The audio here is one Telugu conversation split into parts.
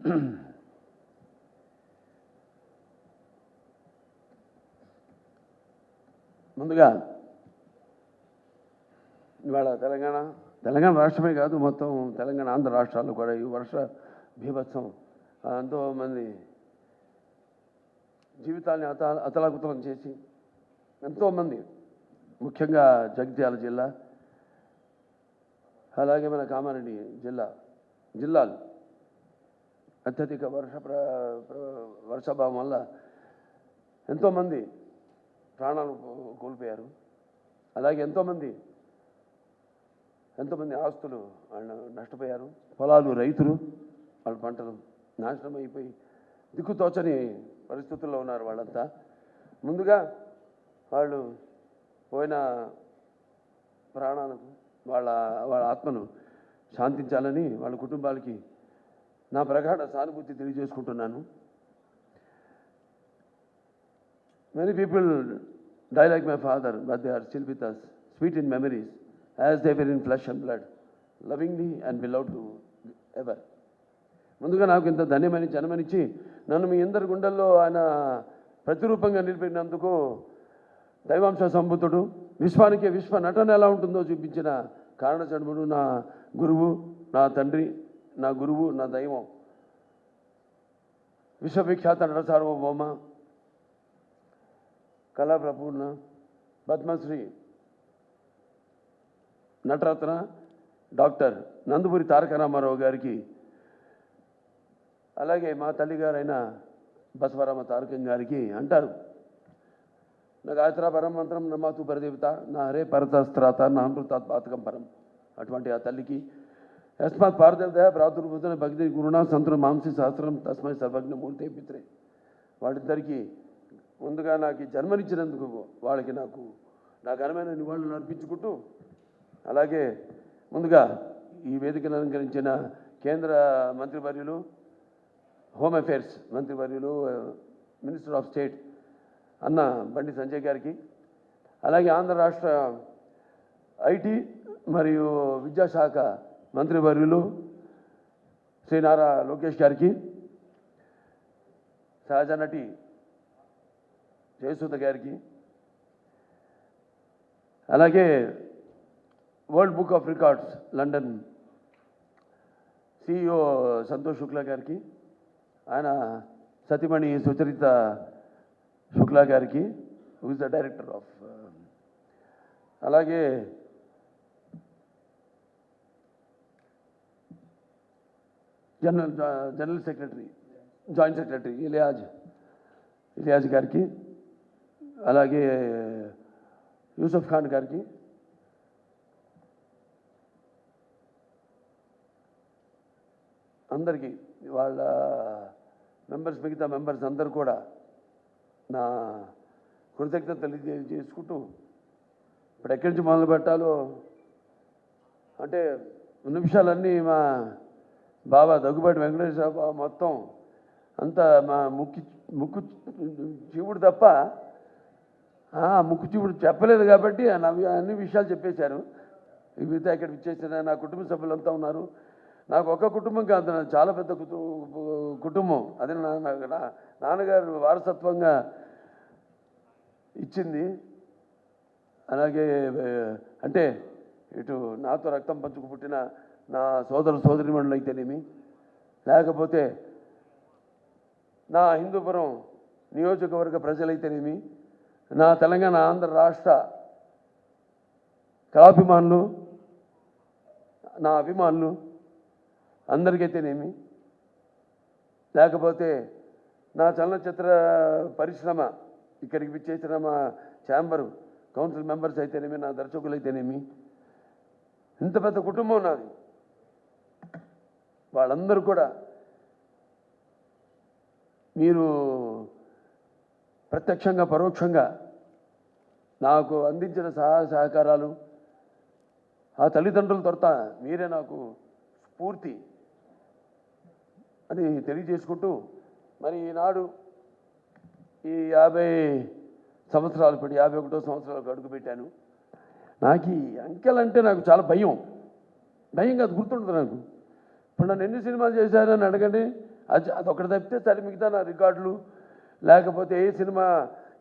ముందుగా ఇవాళ తెలంగాణ తెలంగాణ రాష్ట్రమే కాదు మొత్తం తెలంగాణ ఆంధ్ర రాష్ట్రాల్లో కూడా ఈ వర్ష బీభత్సం ఎంతోమంది జీవితాన్ని అత అతలాకుతలం చేసి ఎంతోమంది ముఖ్యంగా జగిత్యాల జిల్లా అలాగే మన కామారెడ్డి జిల్లా జిల్లాలు అత్యధిక వర్ష ప్ర వర్షాభావం వల్ల ఎంతోమంది ప్రాణాలు కో- కోల్పోయారు. అలాగే ఎంతోమంది ఎంతోమంది ఆస్తులు వాళ్ళు నష్టపోయారు. పొలాలు రైతులు వాళ్ళ పంటలు నాశనం అయిపోయి దిక్కుతోచని పరిస్థితుల్లో ఉన్నారు వాళ్ళంతా. ముందుగా వాళ్ళు పోయిన ప్రాణాలకు వాళ్ళ వాళ్ళ ఆత్మను శాంతించాలని వాళ్ళ కుటుంబాలకి నా ప్రగాఢ సానుభూతి తెలియజేసుకుంటున్నాను. Many people dialogue my father but they are still with us sweet in memories as they were in flesh and blood loving lovingly and will to ever ముందుగా నాకు ఇంత ధన్యమైన జనమనిచ్చి నన్ను మీ ఇందరి గుండెల్లో ఆయన ప్రతిరూపంగా నిలిపినందుకు దైవాంశ సంబుద్ధుడు విశ్వానికి విశ్వ నటన ఎలా ఉంటుందో చూపించిన కారణ చనుముడు నా గురువు నా తండ్రి నా గురువు నా దైవం. విశ్వవిఖ్యాత నట సార్వభౌమ కళాప్రపూర్ణ పద్మశ్రీ నటరత్న డాక్టర్ నందుపూరి తారక రామారావు గారికి అలాగే మా తల్లిగారైన బసవరామ తారకం గారికి అంటారు. నా గాయత్ర పరం మంత్రం నమాతు పరదేవత నా హరే పరతస్త్రాత నా అమృతాత్ పాతకం పరం. అటువంటి ఆ తల్లికి యస్మాత్ పారదేవత ప్రాతుర్భూతన భక్తి గురుణా సంతుల మాంసి సహస్రం తస్మై సర్వజ్ఞ మూర్తి పిత్రే వాళ్ళిద్దరికీ ముందుగా నాకు జన్మనిచ్చినందుకు వాళ్ళకి నాకు నా ఘనమైన నివాళులు అర్పించుకుంటూ అలాగే ముందుగా ఈ వేదికను అలంకరించిన కేంద్ర మంత్రివర్యులు హోమ్ అఫైర్స్ మంత్రివర్యులు మినిస్టర్ ఆఫ్ స్టేట్ అన్న బండి సంజయ్ గారికి అలాగే ఆంధ్ర రాష్ట్ర ఐటీ మరియు విద్యాశాఖ మంత్రివర్యులు శ్రీ నారా లోకేష్ గారికి సహజ నటి జయసుధ గారికి అలాగే World Book of Records London CEO Santosh Shukla గారికి ఆయన సతీమణి సుచరిత శుక్లా గారికి who is the director of అలాగే general general secretary joint secretary Iliyaz Iliyaz గారికి అలాగే యూసఫ్ ఖాన్ గారికి అందరికీ వాళ్ళ మెంబర్స్ మిగతా మెంబర్స్ అందరు కూడా నా కృతజ్ఞత తెలియజేసుకుంటూ ఇప్పుడు ఎక్కడి నుంచి మొదలు పెట్టాలో అంటే నిమిషాలన్నీ మా బాబా దగ్గుబాటి వెంకటేశ్వర బాబా మొత్తం అంతా మా ముక్కు ముక్కు చీవుడు తప్ప ముక్కు శివుడు చెప్పలేదు కాబట్టి అన్ని విషయాలు చెప్పేశారు. మిగతా ఇక్కడ ఇచ్చేసిన నా కుటుంబ సభ్యులంతా ఉన్నారు. నాకు ఒక కుటుంబం కాదు చాలా పెద్ద కుటు- కుటుంబం. అది నాన్న నాన్నగారు వారసత్వంగా ఇచ్చింది. అలాగే అంటే ఇటు నాతో రక్తం పంచుకు పుట్టిన నా సోదర సోదరిమణులు అయితేనేమి? లేకపోతే నా హిందూపురం నియోజకవర్గ ప్రజలైతేనేమి? నా తెలంగాణ ఆంధ్ర రాష్ట్ర కళాభిమానులు నా అభిమానులు అందరికైతేనేమి? లేకపోతే నా చలనచిత్ర పరిశ్రమ ఇక్కడికి విచ్చేసిన మా ఛాంబరు కౌన్సిల్ మెంబర్స్ అయితేనేమి? నా దర్శకులు అయితేనేమి ఇంత పెద్ద కుటుంబం నాది. వాళ్ళందరూ కూడా మీరు ప్రత్యక్షంగా పరోక్షంగా నాకు అందించిన సహాయ సహకారాలు ఆ తల్లిదండ్రుల తొరత మీరే నాకు స్ఫూర్తి అని తెలియజేసుకుంటూ మరి ఈనాడు ఈ యాభై సంవత్సరాలు పడి యాభై ఒకటో సంవత్సరాలకు అడుగుపెట్టాను నాకు ఈ అంకెలంటే నాకు చాలా భయం. భయం కాదు గుర్తుండదు నాకు. ఇప్పుడు నన్ను ఎన్ని సినిమాలు చేశానని అడగండి. అది అదొకటి తప్పితే సరే మిగతా నా రికార్డులు లేకపోతే ఏ సినిమా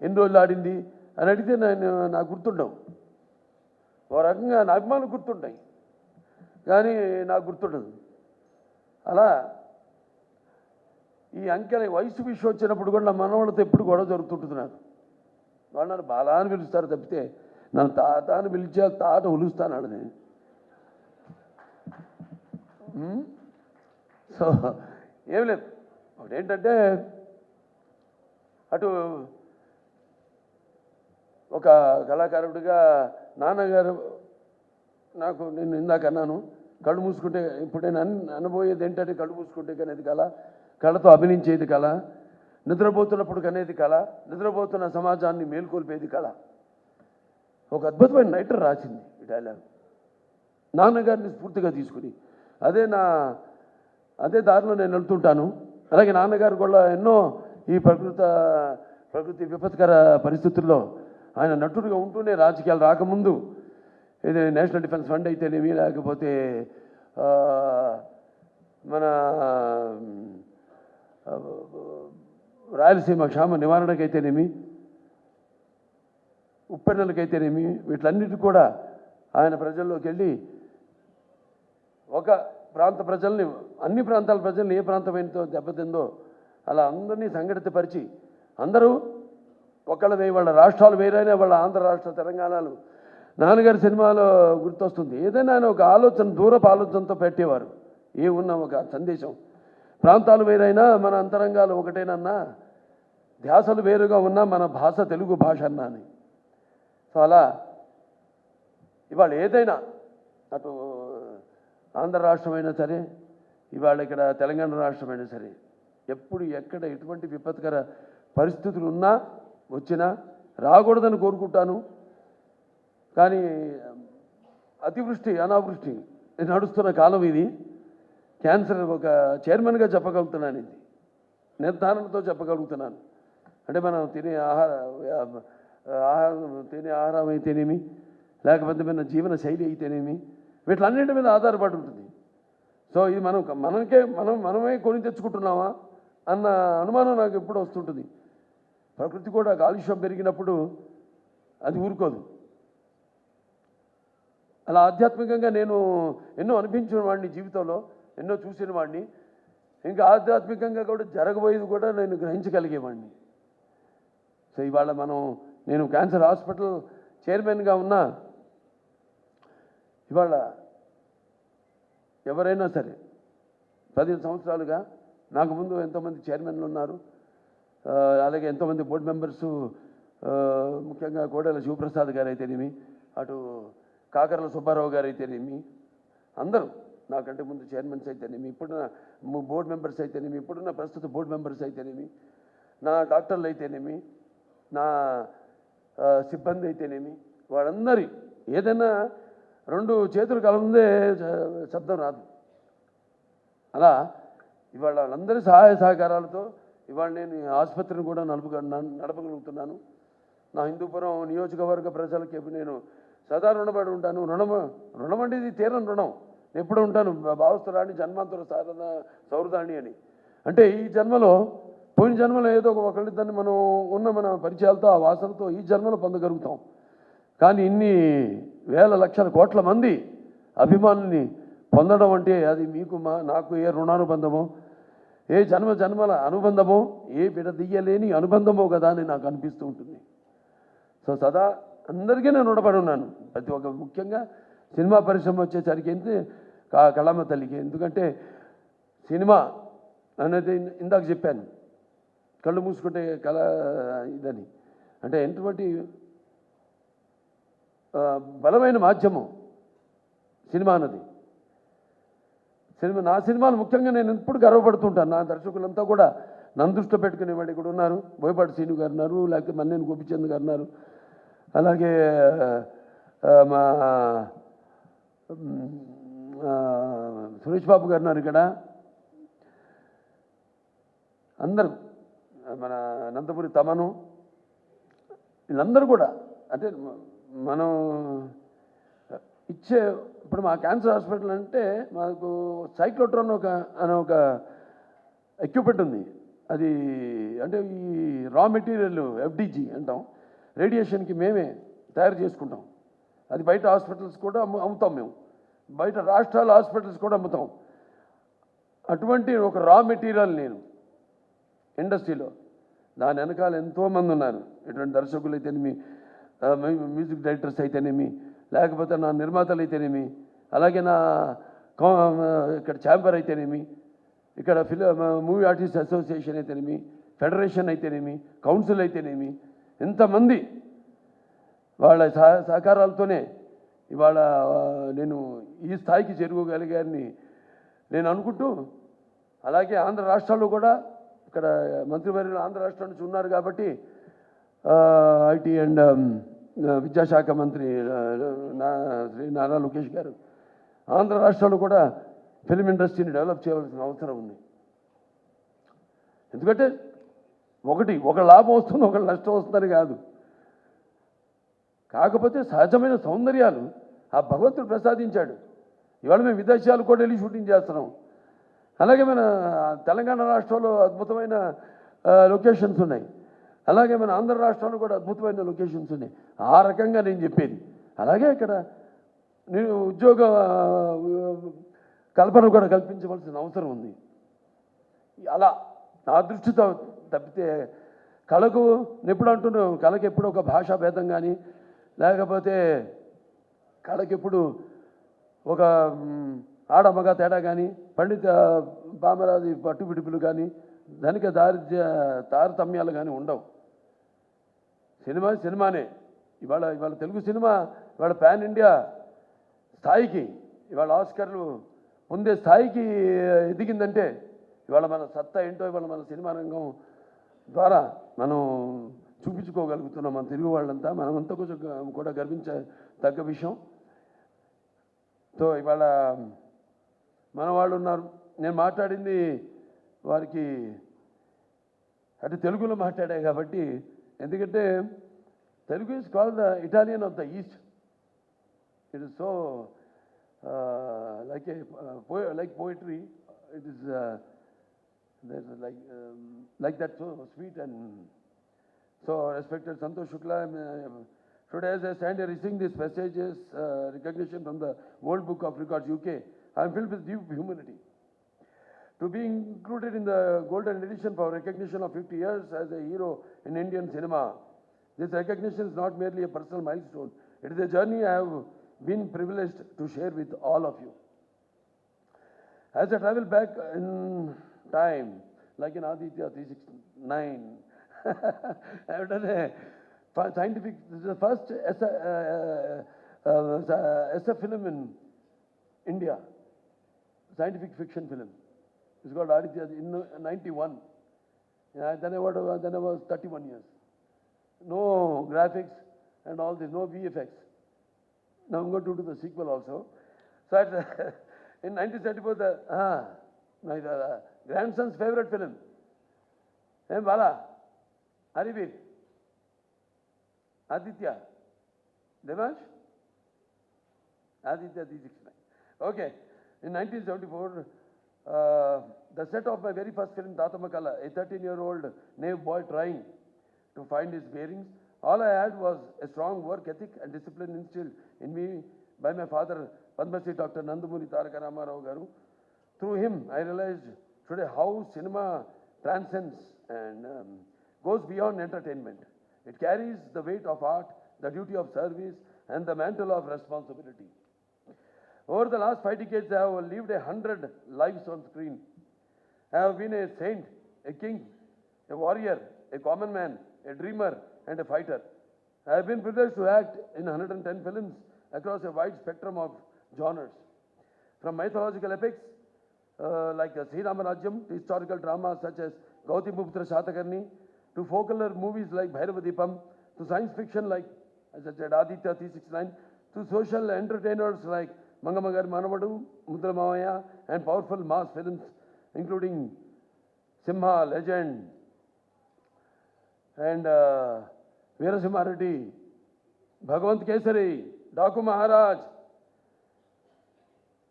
ఎన్ని రోజులు ఆడింది అని అడిగితే నేను నాకు గుర్తుండవు. ఓ రకంగా నా అభిమానులు గుర్తుంటాయి. కానీ నాకు గుర్తుండదు. అలా ఈ అంకెల వయసు విషయం వచ్చినప్పుడు కూడా నా మనవాళ్ళతో ఎప్పుడు గొడవ జరుగుతుంటుంది నాకు. వాళ్ళు నన్ను బాలా అని పిలుస్తారు తప్పితే నన్ను తాత అని పిలిచే తాట ఉలుస్తాను నేను సో ఏం లేదు. ఒకటి ఏంటంటే అటు ఒక కళాకారుడిగా నాన్నగారు నాకు నేను ఇందాక అన్నాను. కళ్ళు మూసుకుంటే ఇప్పుడు నేను అనబోయేది ఏంటంటే కళ్ళు మూసుకుంటే కనేది కళ కళతో అభినయించేది కళ నిద్రపోతున్నప్పుడు కనేది కళ నిద్రపోతున్న సమాజాన్ని మేల్కొల్పేది కళ. ఒక అద్భుతమైన నైటర్ రాసింది ఈ డైలాగ్ నాన్నగారిని స్ఫూర్తిగా తీసుకుని. అదే నా అదే దారిలో నేను వెళ్తుంటాను. అలాగే నాన్నగారు కూడా ఎన్నో ఈ ప్రకృత ప్రకృతి విపత్కర పరిస్థితుల్లో ఆయన నటుడిగా ఉంటూనే రాజకీయాలు రాకముందు ఇది నేషనల్ డిఫెన్స్ ఫండ్ అయితేనేమి లేకపోతే మన రాయలసీమ క్షామ నివారణకైతేనేమి ఉప్పెన్నెలకైతేనేమి వీటిలన్నిటి కూడా ఆయన ప్రజల్లోకి వెళ్ళి ఒక ప్రాంత ప్రజల్ని అన్ని ప్రాంతాల ప్రజల్ని ఏ ప్రాంతమైనతో దెబ్బతిందో అలా అందరినీ సంఘటితపరిచి అందరూ ఒకళ్ళ వాళ్ళ రాష్ట్రాలు వేరైనా వాళ్ళ ఆంధ్ర రాష్ట్ర తెలంగాణలు. నాన్నగారి సినిమాలో గుర్తొస్తుంది. ఏదైనా ఆయన ఒక ఆలోచన దూరపు ఆలోచనతో పెట్టేవారు. ఏ ఉన్న ఒక సందేశం. ప్రాంతాలు వేరైనా మన అంతరంగాలు ఒకటేనన్నా ధ్యాసలు వేరుగా ఉన్నా మన భాష తెలుగు భాష అన్నా అని. సో అలా ఇవాళ ఏదైనా అటు ఆంధ్ర రాష్ట్రమైనా సరే ఇవాళ ఇక్కడ తెలంగాణ రాష్ట్రమైనా సరే ఎప్పుడు ఎక్కడ ఎటువంటి విపత్కర పరిస్థితులు ఉన్నా వచ్చినా రాకూడదని కోరుకుంటాను. కానీ అతివృష్టి అనావృష్టి నడుస్తున్న కాలం ఇది. క్యాన్సర్ ఒక చైర్మన్గా చెప్పగలుగుతున్నాను ఇది. నిర్ధారణతో చెప్పగలుగుతున్నాను. అంటే మనం తినే ఆహార ఆహారం తినే ఆహారం అయితేనేమి లేకపోతే మన జీవన శైలి అయితేనేమి వీటిలన్నింటి మీద ఆధారపడి ఉంటుంది. సో ఇది మనం మనకే మనం మనమే కొని తెచ్చుకుంటున్నామా అన్న అనుమానం నాకు ఎప్పుడు వస్తుంటుంది. ప్రకృతి కూడా కాలుష్యం పెరిగినప్పుడు అది ఊరుకోదు. అలా ఆధ్యాత్మికంగా నేను ఎన్నో అనిపించిన వాడిని జీవితంలో ఎన్నో చూసిన వాడిని. ఇంకా ఆధ్యాత్మికంగా కూడా జరగబోయేది కూడా నేను గ్రహించగలిగేవాడిని. సో ఇవాళ మనం నేను క్యాన్సర్ హాస్పిటల్ చైర్మన్గా ఉన్నా ఇవాళ ఎవరైనా సరే పదిహేను సంవత్సరాలుగా నాకు ముందు ఎంతోమంది చైర్మన్లు ఉన్నారు అలాగే ఎంతోమంది బోర్డు మెంబర్సు ముఖ్యంగా కోడెల శివప్రసాద్ గారు అయితేనేమి అటు కాకరల సుబ్బారావు గారు అయితేనేమి అందరూ నాకంటే ముందు చైర్మన్స్ అయితేనేమి ఇప్పుడున్న బోర్డు మెంబర్స్ అయితేనేమి ఇప్పుడున్న ప్రస్తుత బోర్డు మెంబర్స్ అయితేనేమి నా డాక్టర్లు అయితేనేమి నా సిబ్బంది అయితేనేమి వాళ్ళందరి ఏదైనా రెండు చేతులు కలముందే శబ్దం రాదు. అలా ఇవాళ వాళ్ళందరి సహాయ సహకారాలతో ఇవాళ నేను ఆసుపత్రిని కూడా నడుపు నడపగలుగుతున్నాను. నా హిందూపురం నియోజకవర్గ ప్రజలకి నేను సదా రుణపడి ఉంటాను. రుణం రుణం అంటే ఇది తీరని రుణం. ఎప్పుడు ఉంటాను. భావస్థురాణి జన్మాంతర సారద సౌరదాణి అని. అంటే ఈ జన్మలో పోయిన జన్మలో ఏదో ఒక ఒకళ్ళిద్దరిని మనం ఉన్న మన పరిచయాలతో ఆ వాసనతో ఈ జన్మలో పొందగలుగుతాం. కానీ ఇన్ని వేల లక్షల కోట్ల మంది అభిమానుల్ని పొందడం అంటే అది మీకు మా నాకు ఏ రుణానుబంధమో ఏ జన్మ జన్మల అనుబంధమో ఏ విడదీయలేని అనుబంధమో కదా అని నాకు అనిపిస్తూ ఉంటుంది. సో సదా అందరికీ నేను రుణపడి ఉన్నాను. ప్రతి ఒక్క ముఖ్యంగా సినిమా పరిశ్రమ వచ్చేసరికి ఏంటి కా- కళమ్మ తల్లికి. ఎందుకంటే సినిమా అనేది ఇందాక చెప్పాను. కళ్ళు మూసుకుంటే కళ ఇదని. అంటే ఎటువంటి బలమైన మాధ్యమం సినిమా అన్నది. సినిమా నా సినిమాలు ముఖ్యంగా నేను ఎప్పుడు గర్వపడుతుంటాను. నా దర్శకులంతా కూడా నన్ను దృష్టిలో పెట్టుకునే వాళ్ళు ఇక్కడ ఉన్నారు. బోయపాటి శ్రీను గారు ఉన్నారు లేకపోతే మన్నేని గోపిచంద్ గారు ఉన్నారు. అలాగే మా సురేష్ బాబు గారు ఉన్నారు ఇక్కడ. అందరూ మన అనంతపురి తమను వీళ్ళందరూ కూడా అంటే మనం ఇచ్చే ఇప్పుడు మా క్యాన్సర్ హాస్పిటల్ అంటే మాకు సైక్లోట్రాన్ ఒక అనే ఒక ఎక్విప్మెంట్ ఉంది. అది అంటే ఈ రా మెటీరియల్ ఎఫ్డిజి అంటాం. రేడియేషన్కి మేమే తయారు చేసుకుంటాం. అది బయట హాస్పిటల్స్ కూడా అమ్ము అమ్ముతాం మేము. బయట రాష్ట్రాల హాస్పిటల్స్ కూడా అమ్ముతాం. అటువంటి ఒక రా మెటీరియల్ నేను ఇండస్ట్రీలో. దాని వెనకాల ఎంతోమంది ఉన్నారు. ఇటువంటి దర్శకులు అయితే మీ మ్యూజిక్ డైరెక్టర్స్ అయితేనేమి లేకపోతే నా నిర్మాతలు అయితేనేమి అలాగే నా కౌ- ఇక్కడ ఛాంబర్ అయితేనేమి ఇక్కడ ఫిలిం మూవీ ఆర్టిస్ట్ అసోసియేషన్ అయితేనేమి ఫెడరేషన్ అయితేనేమి కౌన్సిల్ అయితేనేమి ఎంతమంది వాళ్ళ సహ సహకారాలతోనే ఇవాళ నేను ఈ స్థాయికి చేరుకోగలిగారని నేను అనుకుంటూ అలాగే ఆంధ్ర రాష్ట్రాల్లో కూడా ఇక్కడ మంత్రివర్యులు ఆంధ్ర రాష్ట్రం నుంచి ఉన్నారు కాబట్టి ఐటీ అండ్ విద్యాశాఖ మంత్రి నా శ్రీ నారా లోకేష్ గారు. ఆంధ్ర రాష్ట్రంలో కూడా ఫిలిం ఇండస్ట్రీని డెవలప్ చేయవలసిన అవసరం ఉంది. ఎందుకంటే ఒకటి ఒక లాభం వస్తుంది ఒకటి నష్టం వస్తుందని కాదు. కాకపోతే సహజమైన సౌందర్యాలు ఆ భగవంతుడు ప్రసాదించాడు. ఇవాళ మేము విదేశాలు కూడా వెళ్ళి షూటింగ్ చేస్తున్నాం. అలాగే మన తెలంగాణ రాష్ట్రంలో అద్భుతమైన లొకేషన్స్ ఉన్నాయి. అలాగే మన ఆంధ్ర రాష్ట్రంలో కూడా అద్భుతమైన లొకేషన్స్ ఉన్నాయి. ఆ రకంగా నేను చెప్పేది. అలాగే ఇక్కడ నేను ఉద్యోగ కల్పన కూడా కల్పించవలసిన అవసరం ఉంది. అలా నా దృష్టితో తప్పితే కళకు నేను ఎప్పుడు అంటున్నాను కళకి ఎప్పుడు ఒక భాషా భేదం కానీ లేకపోతే కళకి ఎప్పుడు ఒక ఆడమగ తేడా కానీ పండిత పామరాది పట్టుబిడుపులు కానీ ధనిక దారిద్ర్య తారతమ్యాలు కానీ ఉండవు. సినిమా సినిమానే. ఇవాళ ఇవాళ తెలుగు సినిమా ఇవాళ పాన్ ఇండియా స్థాయికి ఇవాళ ఆస్కర్లు పొందే స్థాయికి ఎదిగిందంటే ఇవాళ మన సత్తా ఏంటో ఇవాళ మన సినిమా రంగం ద్వారా మనం చూపించుకోగలుగుతున్నాం మన తెలుగు వాళ్ళంతా. మనమంతా కొంచెం కూడా గర్వించ తగ్గ విషయం. సో ఇవాళ మన వాళ్ళు ఉన్నారు. నేను మాట్లాడింది వారికి అంటే తెలుగులో మాట్లాడాయి కాబట్టి ఎందుకంటే Telugu is call the Italian of the East it is so like a like poetry it is like like that so sweet and So, respected Santosh Shukla, I'm, uh, today as I stand here receiving these messages, uh, recognition from the World Book of Records UK, I am filled with deep humility. To be included in the Golden Edition for recognition of 50 years as a hero in Indian cinema, this recognition is not merely a personal milestone, it is a journey I have been privileged to share with all of you. As I travel back in time, like in Aditya 369, I have done a scientific, this is the first SF, uh, uh, uh, SF film in India, scientific fiction film. It's called Aditya in 91. Yeah, then, I was, then I was 31 years. No graphics and all this, no VFX. Now I'm going to do the sequel also. So at, in 1974, the, ah, my uh, grandson's favorite film. Hey, Bala, Haribir, Aditya, Devansh, Aditya 369. Okay, in 1974, the set of my very first film, Tatamakala, a 13-year-old naive boy trying to find his bearings. All I had was a strong work ethic and discipline instilled in me by my father, Padma Dr. Nandamuni Taraka Ramarao Garu. Through him, I realized today how cinema transcends and um, goes beyond entertainment. It carries the weight of art, the duty of service, and the mantle of responsibility. Over the last five decades, I have lived a hundred lives on screen. I have been a saint, a king, a warrior, a common man, a dreamer, and a fighter. I have been privileged to act in 110 films across a wide spectrum of genres. From mythological epics uh, like Sri Ramarajyam to historical dramas such as Gautimuputra Shatakarni to folklore movies like Bhairavadipam to science fiction like, as I said, Aditya 369 to social entertainers like Mangamagar Manavadu, Mudramaya and powerful mass films including Simha, Legend and uh, Veerasimha Bhagwant Kesari, Daku Maharaj,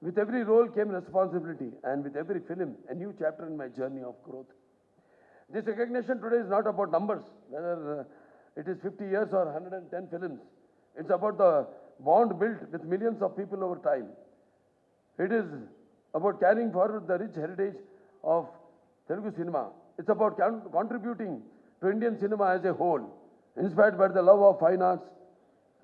With every role came responsibility, and with every film, a new chapter in my journey of growth. This recognition today is not about numbers, whether uh, it is 50 years or 110 films. It's about the bond built with millions of people over time. It is about carrying forward the rich heritage of Telugu cinema. It's about con- contributing to Indian cinema as a whole, inspired by the love of fine arts,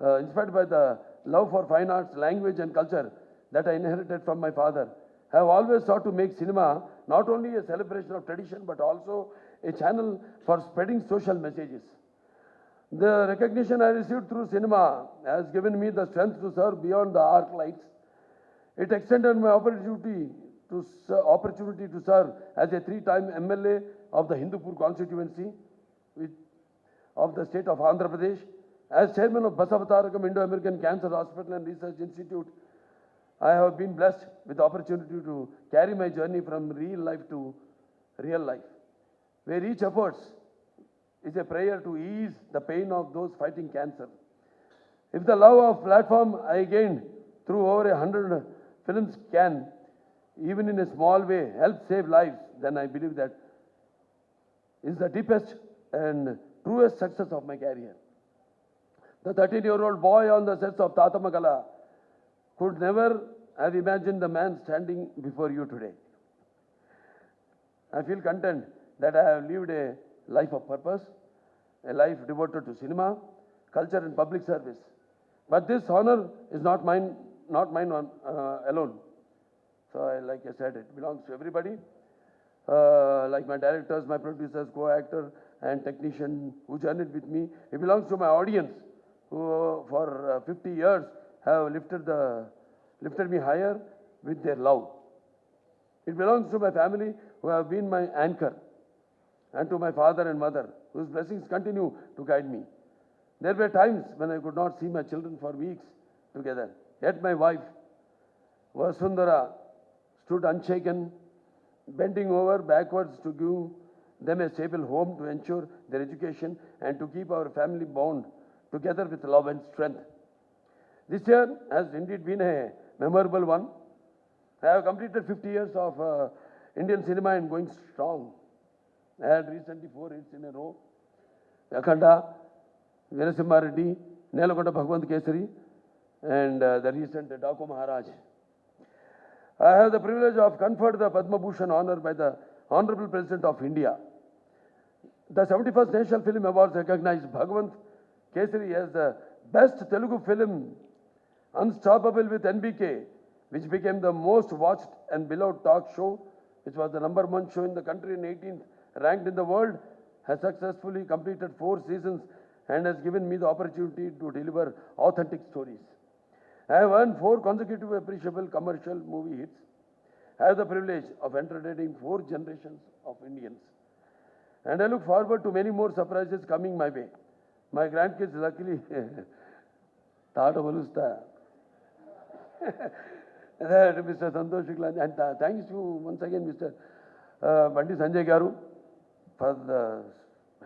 uh, inspired by the love for fine arts, language, and culture that I inherited from my father. I have always sought to make cinema not only a celebration of tradition but also a channel for spreading social messages. The recognition I received through cinema has given me the strength to serve beyond the arc lights. It extended my opportunity to opportunity to serve as a three-time MLA of the Hindupur constituency of the state of Andhra Pradesh, as chairman of Basavatarakam Indo-American Cancer Hospital and Research Institute. I have been blessed with the opportunity to carry my journey from real life to real life, where each efforts is a prayer to ease the pain of those fighting cancer. If the love of platform I gained through over a hundred films can, even in a small way, help save lives, then I believe that is the deepest and truest success of my career. The 13 year old boy on the sets of Tata Magala could never have imagined the man standing before you today. I feel content that I have lived a life of purpose, a life devoted to cinema, culture, and public service. But this honor is not mine, not mine on, uh, alone. So, I, like I said, it belongs to everybody. Uh, like my directors, my producers, co-actor, and technician who journeyed with me. It belongs to my audience who, for uh, 50 years, have lifted the lifted me higher with their love. It belongs to my family who have been my anchor, and to my father and mother whose blessings continue to guide me. There were times when I could not see my children for weeks together. Yet my wife, Vasundhara, stood unshaken, bending over backwards to give them a stable home to ensure their education and to keep our family bond together with love and strength. This year has indeed been a memorable one. I have completed 50 years of uh, Indian cinema and going strong. I had recently four hits in a row. Akhanda, Veerasimha Reddy, Nelakonda Bhagwant Kesari, and uh, the recent Daku Maharaj. I have the privilege of conferred the Padma Bhushan honor by the Honorable President of India. The 71st National Film Awards recognized Bhagwant Kesari as the best Telugu film, Unstoppable with NBK, which became the most watched and beloved talk show, which was the number one show in the country and 18th ranked in the world, has successfully completed four seasons and has given me the opportunity to deliver authentic stories. I have earned four consecutive appreciable commercial movie hits. I have the privilege of entertaining four generations of Indians. And I look forward to many more surprises coming my way. My grandkids, luckily, thought of Alusta. Mr. Santosh and uh, thanks to once again Mr. Uh, Bandi Sanjay Garu for the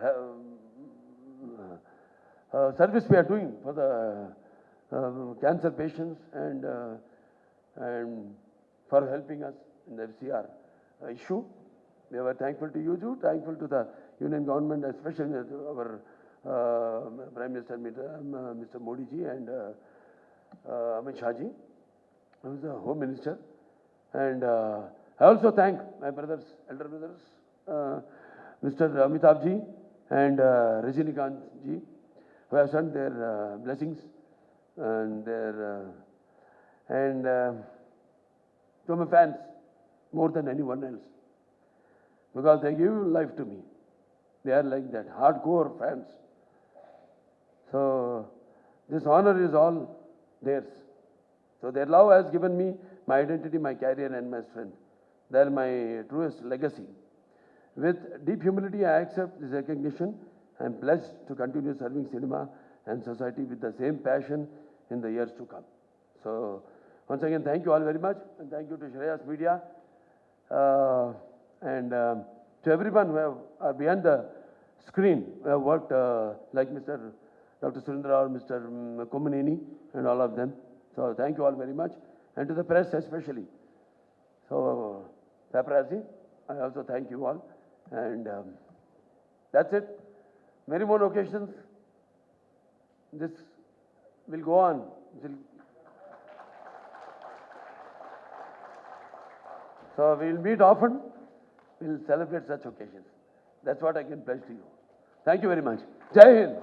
uh, uh, service we are doing for the uh, cancer patients and, uh, and for helping us in the FCR issue. We are thankful to you, too, thankful to the Union government, especially our Prime Minister Mr. Modi ji and uh, Amit Shah ji, who is the Home Minister. And uh, I also thank my brothers, elder brothers, uh, Mr. Amitabh ji and uh, Rajinikanth ji, who have sent their uh, blessings and their uh, and uh, to my fans more than anyone else because they give life to me. They are like that hardcore fans. So this honor is all theirs. So their love has given me my identity, my career, and my strength. They are my truest legacy. With deep humility, I accept this recognition. I am pledged to continue serving cinema and society with the same passion in the years to come. So, once again, thank you all very much, and thank you to Shreyas Media, uh, and um, to everyone who have are behind the screen, who have worked uh, like Mr. Dr. Surendra or Mr. Komaneni and all of them. So, thank you all very much. and to the press especially. So, paparazzi, I also thank you all. And um, that's it. Many more occasions. This will go on. Will- So we'll meet often. We'll celebrate such occasions. That's what I can pledge to you. Thank you very much. Jai Hind.